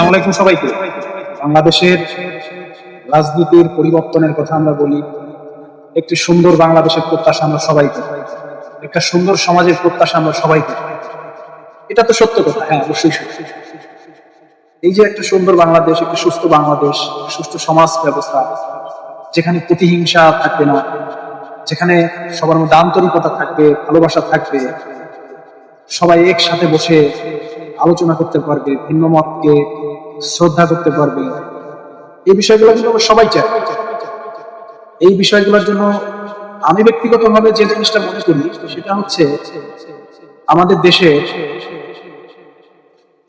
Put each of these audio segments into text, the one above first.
আসসালামু আলাইকুম সবাইকে। বাংলাদেশের রাজনীতির পরিবর্তনের কথা আমরা বলি, একটি সুন্দর বাংলাদেশের প্রত্যাশা আমরা সবাই করি একটা সুন্দর সমাজের প্রত্যাশা আমরা সবাই করি এটা তো সত্য কথা হ্যাঁ অবশ্যই এই যে একটা সুন্দর বাংলাদেশ, একটি সুস্থ বাংলাদেশ সুস্থ সমাজ ব্যবস্থা, যেখানে প্রতিহিংসা থাকবে না, যেখানে সবার মধ্যে আন্তরিকতা থাকবে, ভালোবাসা থাকবে, সবাই একসাথে বসে আলোচনা করতে পারবে, ভিন্ন মতকে শ্রদ্ধা করতে পারবে। এই বিষয়গুলো কিন্তু আমরা সবাই চাই এই বিষয়গুলোর জন্য আমি ব্যক্তিগতভাবে যে জিনিসটা মনে করি, সেটা হচ্ছে আমাদের দেশে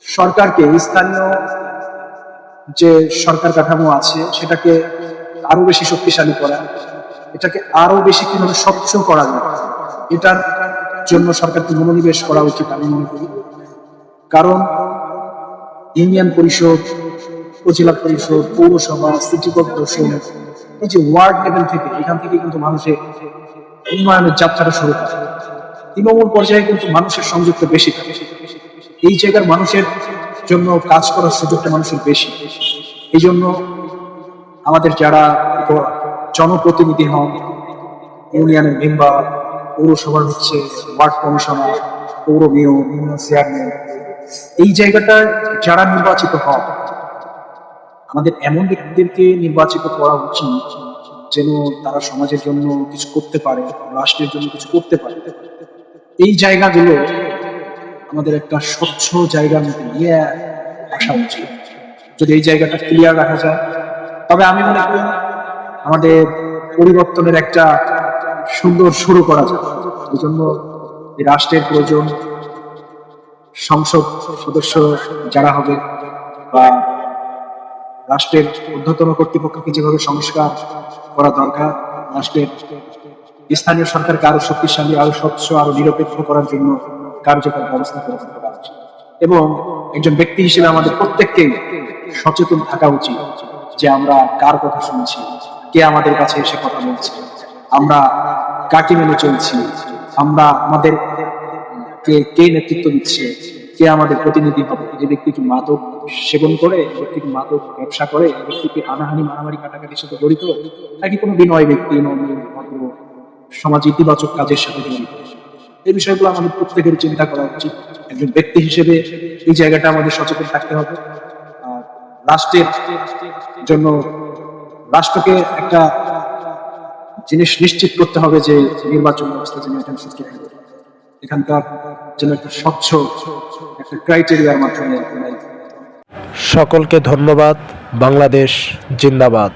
সরকারকে, স্থানীয় যে সরকার কাঠামো আছে, সেটাকে আরও বেশি শক্তিশালী করা, এটাকে আরও বেশি কীভাবে স্বচ্ছ করা যায়, এটার জন্য সরকারকে মনোনিবেশ করা উচিত আমি মনে করি। কারণ ইউনিয়ন পরিষদ, উপজেলা পরিষদ, পৌরসভা সিটি কর্পোরেশন এই যে ওয়ার্ড লেভেল থেকে এখান থেকে কিন্তু মানুষের উন্নয়নের যাত্রাটা শুরু করে তৃণমূল পর্যায়ে কিন্তু মানুষের সংযুক্ত বেশি। এই জায়গার মানুষের জন্য কাজ করার সুযোগটা মানুষের বেশি। এই জন্য আমাদের যারা জনপ্রতিনিধি হন, ইউনিয়নের মেম্বার পৌরসভার হচ্ছে ওয়ার্ড কমিশনার, পৌর মেয়র ইউনিয়ন চেয়ারম্যান এই জায়গাটায় যারা নির্বাচিত হন, আমাদের এমন ব্যক্তিদেরকে নির্বাচিত করা উচিত যেন তারা সমাজের জন্য কিছু করতে পারে, রাষ্ট্রের জন্য কিছু করতে পারে। এই জায়গাগুলো আমাদের একটা স্বচ্ছ জায়গার মধ্যে নিয়ে আসা উচিত। যদি এই জায়গাটা ক্লিয়ার রাখা যায়। তবে আমি মনে করি আমাদের পরিবর্তনের একটা সুন্দর শুরু করা যায় এই জন্য রাষ্ট্রের প্রয়োজন সংসদ সদস্য যারা হবে বা রাষ্ট্রের ঊর্ধ্বতন কর্তৃপক্ষকে যেভাবে সংস্কার করা দরকার, রাষ্ট্রের স্থানীয় সরকারকে আরও শক্তিশালী, আরও স্বচ্ছ, আরও নিরপেক্ষ করার জন্য কার্যকর ব্যবস্থা করে দিতে পারা উচিত। এবং একজন ব্যক্তি হিসেবে আমাদের প্রত্যেককেই সচেতন থাকা উচিত যে আমরা কার কথা শুনছি, কে আমাদের কাছে এসে কথা বলছে, আমরা কাকে মেনে চলছি, আমরা আমাদের কে কে নেতৃত্ব দিচ্ছে? কে আমাদের প্রতিনিধি হবে? যে ব্যক্তি কি মাদক সেবন করে, ব্যক্তি কি মাদক ব্যবসা করে ব্যক্তি কি হানাহানি, মারামারি, কাটাকাটির সাথে জড়িত? নাকি কোনো বিনয় ব্যক্তি সমাজ ইতিবাচক কাজের সাথে জড়িত? এই বিষয়গুলো আমাদের প্রত্যেকের চিন্তা করা উচিত। একজন ব্যক্তি হিসেবে এই জায়গাটা আমাদের সচেতন থাকতে হবে। আর রাষ্ট্রের জন্য রাষ্ট্রকে একটা জিনিস নিশ্চিত করতে হবে যে নির্বাচন ব্যবস্থা যেন এখানে সৃষ্টি হয়। এখানকার যেন একটা স্বচ্ছ একটা ক্রাইটেরিয়ার মাধ্যমে সকলকে ধন্যবাদ বাংলাদেশ জিন্দাবাদ।